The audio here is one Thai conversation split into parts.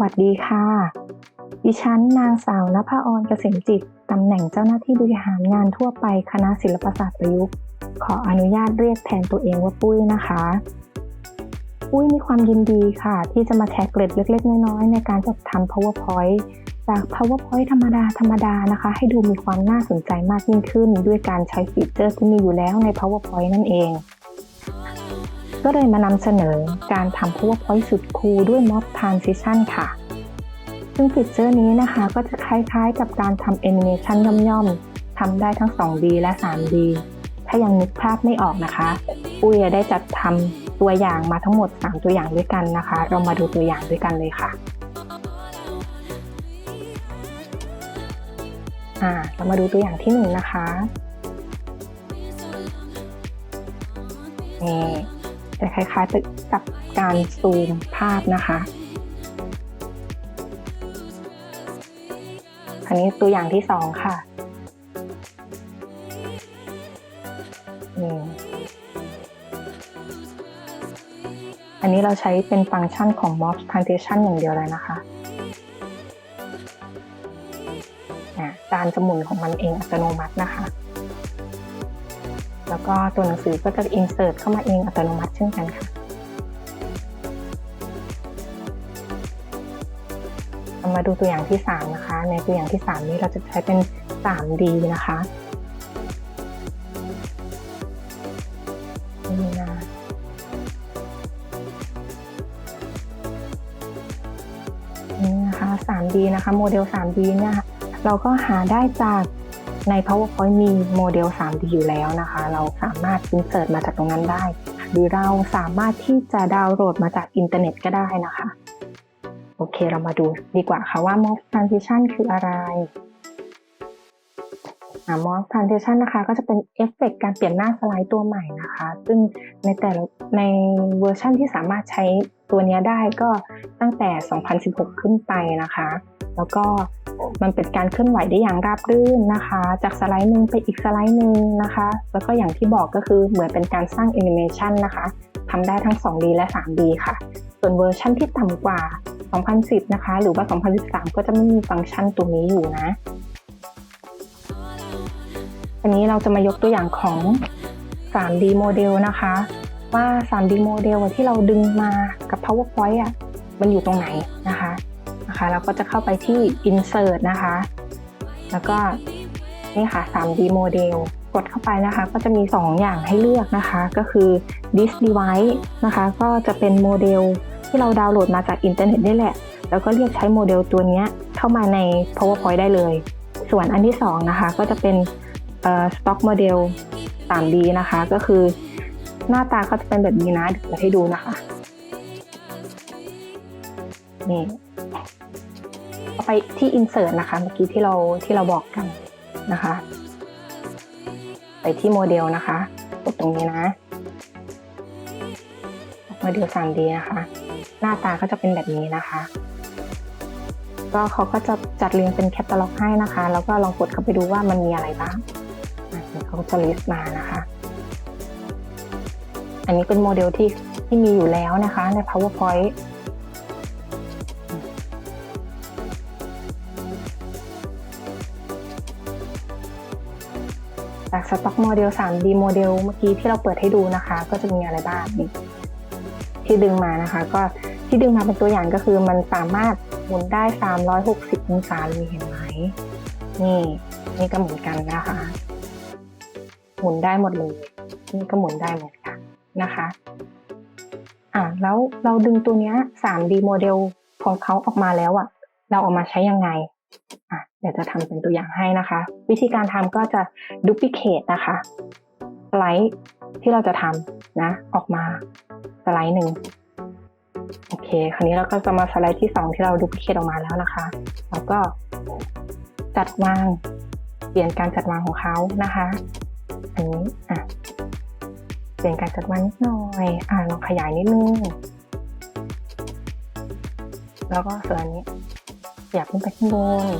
วัสดีค่ะ ดิฉันนางสาวนภาออนเกษมจิต ตำแหน่งเจ้าหน้าที่บริหารงานทั่วไปคณะศิลปศาสตร์ประยุกต์ ขออนุญาตเรียกแทนตัวเองว่าปุ้ยนะคะ ปุ้ยมีความยินดีค่ะ ที่จะมาแชร์เกร็ดเล็ก ๆ น้อยๆ ในการจัดทำ powerpoint จาก powerpoint ธรรมดาธรรมดานะคะ ให้ดูมีความน่าสนใจมากยิ่งขึ้น ด้วยการใช้ฟีเจอร์ที่มีอยู่แล้วใน powerpoint นั่นเอง ก็เลยมานำเสนอการทำ powerpoint สุดคูลด้วย mob transition ค่ะ ซึ่งฟีเจอร์นี้นะคะก็จะคล้ายๆกับการทำแอนิเมชันย่อมๆทำได้ทั้ง 2D และ 3D ถ้ายังนึกภาพไม่ออกนะคะ ปุ้ยได้จัดทำตัวอย่างมาทั้งหมด 3 ตัวอย่างด้วยกันนะคะ เรามาดูตัวอย่างด้วยกันเลยค่ะอ่าเรามาดูตัวอย่างที่หนึ่งนะคะนี่ จะคล้ายๆกับการซูมภาพนะคะอันนี้ตัวอย่างที่สองค่ะอันนี้เราใช้เป็นฟังก์ชันของ Mob Transition อย่างเดียวเลยนะคะอะการจะหมุนของมันเองอัตโนมัตินะคะ แล้วก็ตัวหนังสือก็จะ insert เข้ามาเองอัตโนมัติเช่นกันค่ะ มาดูตัวอย่างที่ 3 นะคะ ในตัวอย่างที่ 3 นี้เราจะใช้เป็น 3D นะคะนี่นะนี่นะคะ 3D นะคะ โมเดล 3D เนี่ยค่ะเราก็หาได้จาก ใน PowerPoint มีโมเดล 3D อยู่แล้วนะคะ เราสามารถ insert มาจากตรงนั้นได้ หรือเราสามารถที่จะดาวน์โหลดมาจากอินเทอร์เน็ตก็ได้นะคะ โอเคเรามาดูดีกว่าค่ะว่า Mob Transition คืออะไรอ่า Mob Transition นะคะก็จะเป็นเอฟเฟกต์การเปลี่ยนหน้าสไลด์ตัวใหม่นะคะ ซึ่งในแต่ในเวอร์ชันที่สามารถใช้ตัวนี้ได้ก็ตั้งแต่ 2016 ขึ้นไปนะคะ แล้วก็ มันเป็นการเคลื่อนไหวได้อย่างราบรื่นนะคะ จากสไลด์หนึ่งไปอีกสไลด์หนึ่งนะคะ แล้วก็อย่างที่บอกก็คือเหมือนเป็นการสร้างแอนิเมชันนะคะทำได้ทั้ง 2D และ 3D ค่ะ ส่วนเวอร์ชันที่ต่ำกว่า 2010 นะคะ หรือว่า 2013 ก็จะไม่มีฟังก์ชันตัวนี้อยู่นะอันนี้เราจะมายกตัวอย่างของ 3D โมเดลนะคะ ว่า 3D โมเดลที่เราดึงมากับ PowerPoint อะมันอยู่ตรงไหนนะคะ นะคะ เราก็จะเข้าไปที่ insert นะคะ แล้วก็นี่ค่ะ 3D โมเดลกดเข้าไปนะคะ ก็จะมี 2 อย่างให้เลือกนะคะ ก็คือ this device นะคะ ก็จะเป็นโมเดลที่เราดาวน์โหลดมาจากอินเทอร์เน็ตได้แหละ แล้วก็เรียกใช้โมเดลตัวนี้เข้ามาใน PowerPoint ได้เลย ส่วนอันที่ 2 นะคะ ก็จะเป็นเอ่อ stock model 3D นะคะ ก็คือหน้าตาก็จะเป็นแบบนี้นะเดี๋ยวให้ดูนะคะนี่ ไปที่ insert นะคะเมื่อกี้ที่เราที่เราบอกกันนะคะ ไปที่โมเดลนะคะกดตรงนี้นะโมเดล 3D นะคะ หน้าตาก็จะเป็นแบบนี้นะคะ ก็เขาก็จะจัดเรียงเป็นแคตตาล็อกให้นะคะ แล้วก็ลองกดเข้าไปดูว่ามันมีอะไรบ้างเดี๋ยวเขาจะ list มานะคะ อันนี้เป็นโมเดลที่ที่มีอยู่แล้วนะคะใน PowerPoint จากสต็อกโมเดล 3D โมเดลเมื่อกี้ที่เราเปิดให้ดูนะคะ ก็จะมีอะไรบ้างนี่ที่ดึงมานะคะ ก็ที่ดึงมาเป็นตัวอย่างก็คือมันสามารถหมุนได้ 360 องศาเลยเห็นไหมนี่นี่ก็หมือนกันนะคะ หมุนได้หมดเลยนี่ก็หมุนได้เหมือนกันนะคะอ่าแล้วเราดึงตัวเนี้ย 3D โมเดลของเขาออกมาแล้วอะ่ะ เราเอามาใช้ยังไงอะเดี๋ยวจะทำเป็นตัวอย่างให้นะคะ วิธีการทำก็จะดูพิเคตนะคะสไลด์ที่เราจะทำนะออกมาสไลด์หนึ่งโอเค คราวนี้เราก็จะมาสไลด์ที่ 2 ที่เราดูพิเคตออกมาแล้วนะคะ แล้วก็จัดวาง เปลี่ยนการจัดวางของเขานะคะ อันนี้อะเปลี่ยนการจัดวางนิดหน่อยอะลองขยายนิดนึงแล้วก็ส่วนนี้ ขยับขึ้นไปข้างบน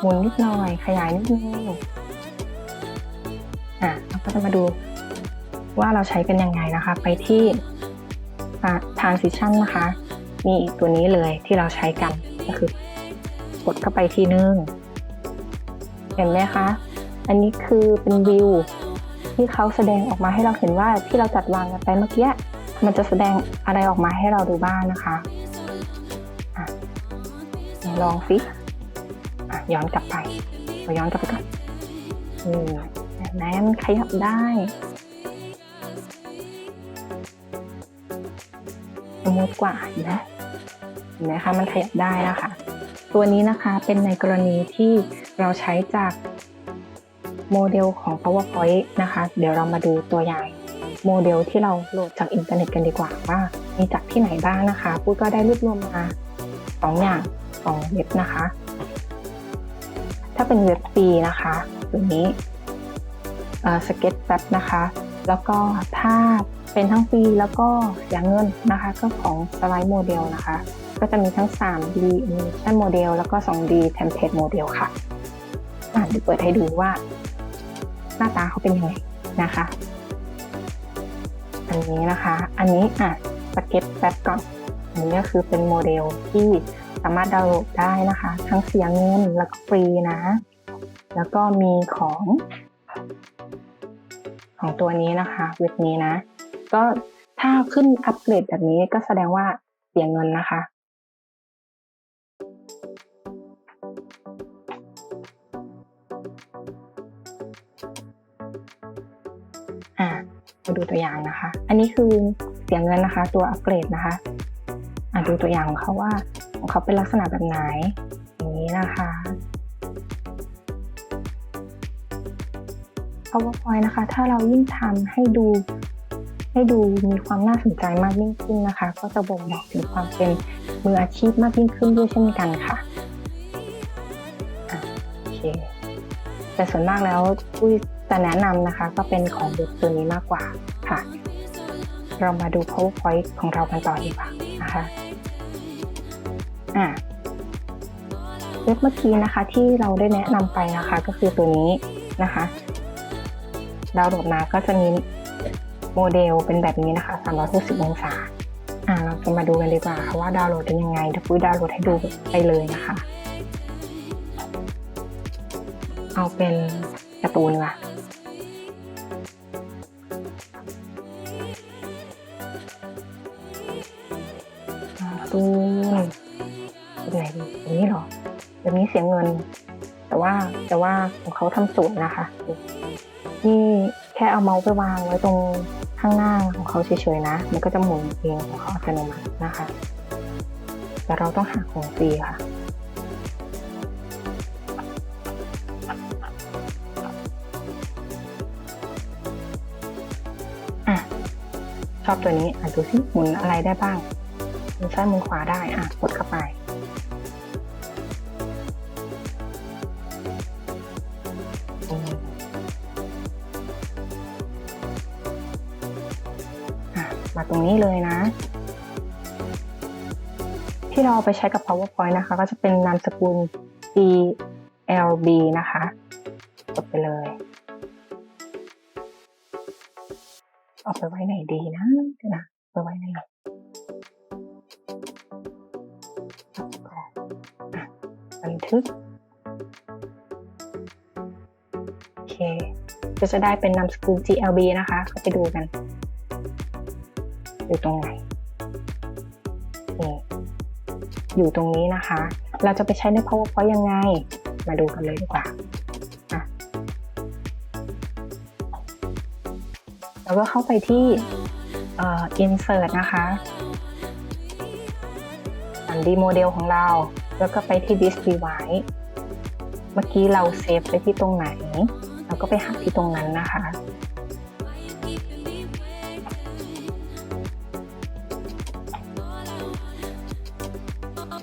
หมุนนิดหน่อย ขยายนิดนึงอะเราก็จะมาดูว่าเราใช้กันยังไงนะคะ ไปที่ transition นะคะนี่ตัวนี้เลยที่เราใช้กันก็คือกดเข้าไปทีนึง เห็นไหมคะ อันนี้คือเป็นวิวที่เขาแสดงออกมาให้เราเห็นว่าที่เราจัดวางกันไปเมื่อกี้มันจะแสดงอะไรออกมาให้เราดูบ้างนะคะ ลองสิย้อนกลับไปเราย้อนกลับไปก่อนอืมเห็นไหมมันขยับได้มูทกว่านไหมเห็นไหมคะมันขยับได้นะคะ ตัวนี้นะคะเป็นในกรณีที่เราใช้จากโมเดลของ PowerPoint นะคะ เดี๋ยวเรามาดูตัวอย่างโมเดลที่เราโหลดจากอินเทอร์เน็ตกันดีกว่าว่า มีจากที่ไหนบ้างนะคะ ปุ้ยก็ได้รวบรวมมาสองอย่าง สองเว็บนะคะ ถ้าเป็นเว็บฟรีนะคะตัวนี้สเก็ตแ a บนะคะ แล้วก็ถ้าเป็นทั้งฟรีแล้วก็เสียเงินนะคะ ก็ของสไลด์โมเดลนะคะ ก็จะมีทั้ง 3D Animation Model แล้วก็ 2D Template Model ค่ะอะเดี๋ยวเปิดให้ดูว่า หน้าตาเขาเป็นยังไงนะคะ อันนี้นะคะ อันนี้อะสเก็ตแป๊บก่อน อันนี้ก็คือเป็นโมเดลที่ สามารถดาวน์โหลดได้นะคะ ทั้งเสียเงินแล้วก็ฟรีนะ แล้วก็มีของ ของตัวนี้นะคะเว็บนี้นะ ก็ถ้าขึ้นอัปเกรดแบบนี้ก็แสดงว่าเสียเงินนะคะ อ่ามาดูตัวอย่างนะคะ อันนี้คือเสียเงินนะคะ ตัวอัปเกรดนะคะ อ่าดูตัวอย่างของเขาว่า ของเขาเป็นลักษณะแบบไหนอย่างนี้นะคะ PowerPoint นะคะ ถ้าเรายิ่งทำให้ดูให้ดูมีความน่าสนใจมากยิ่งขึ้นนะคะ ก็จะบ่งบอกถึงความเป็นมืออาชีพมากยิ่งขึ้นด้วยเช่นกันค่ะโอเคแต่ส่วนมากแล้วผู้จะแนะนำนะคะ ก็เป็นของเว็บตัวนี้มากกว่าค่ะ เรามาดู PowerPoint ของเรากันต่อดีกว่านะคะ อะเว็บเมื่อกี้นะคะที่เราได้แนะนำไปนะคะ ก็คือตัวนี้นะคะ ดาวน์โหลดมาก็จะมีโมเดลเป็นแบบนี้นะคะ 360องศาอ่า เราจะมาดูกันดีกว่าค่ะว่าดาวน์โหลดเป็นยังไงเดี๋ยวปุ้ยดาวน์โหลดให้ดูไปเลยนะคะ เอาเป็นการ์ตูนว่ะ แบบนี้เสียเงิน แต่ว่าแต่ว่าของเขาทำสวยนะคะ นี่แค่เอาเมาส์ไปวางไว้ตรงข้างหน้าของเขาเฉยๆนะ มันก็จะหมุนเองของเขาอัตโนมัตินะคะ แต่เราต้องหาของฟรีค่ะอะชอบตัวนี้อะดูสิหมุนอะไรได้บ้างหมุนซ้ายหมุนขวาได้อะกดเข้าไป ตรงนี้เลยนะ ที่เราไปใช้กับ PowerPoint นะคะ ก็จะเป็นนามสกุล ELB นะคะกดไปเลย เอาไปไว้ไหนดีนะเดี๋ยวนะไปไว้ไหนอันทึกโอเคก็จะได้เป็นนามสกุล GLB นะคะ ก็ไปดูกัน อยู่ตรงไหนนี่อยู่ตรงนี้นะคะ เราจะไปใช้ใน PowerPoint ยังไง มาดูกันเลยดีกว่าแล้วก็เข้าไปที่เอ่อ insert นะคะอันดีโมเดลของเรา แล้วก็ไปที่ disk device เมื่อกี้เราเซฟไปที่ตรงไหน เราก็ไปหาที่ตรงนั้นนะคะ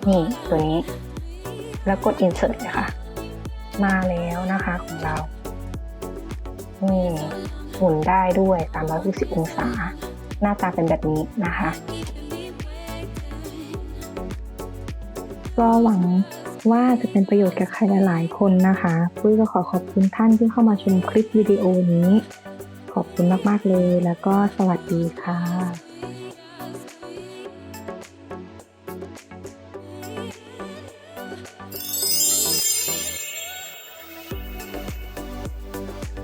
นี่ตัวนี้ แล้วกด insert เลยค่ะ มาแล้วนะคะของเรา นี่หมุนได้ด้วย 360 องศา หน้าตาเป็นแบบนี้นะคะก็หวังว่าจะเป็นประโยชน์กับใครหลายๆคนนะคะปุ้ยก็ขอขอบคุณท่านที่เข้ามาชมคลิปวิดีโอนี้ ขอบคุณมาก ๆ เลยแล้วก็สวัสดีค่ะ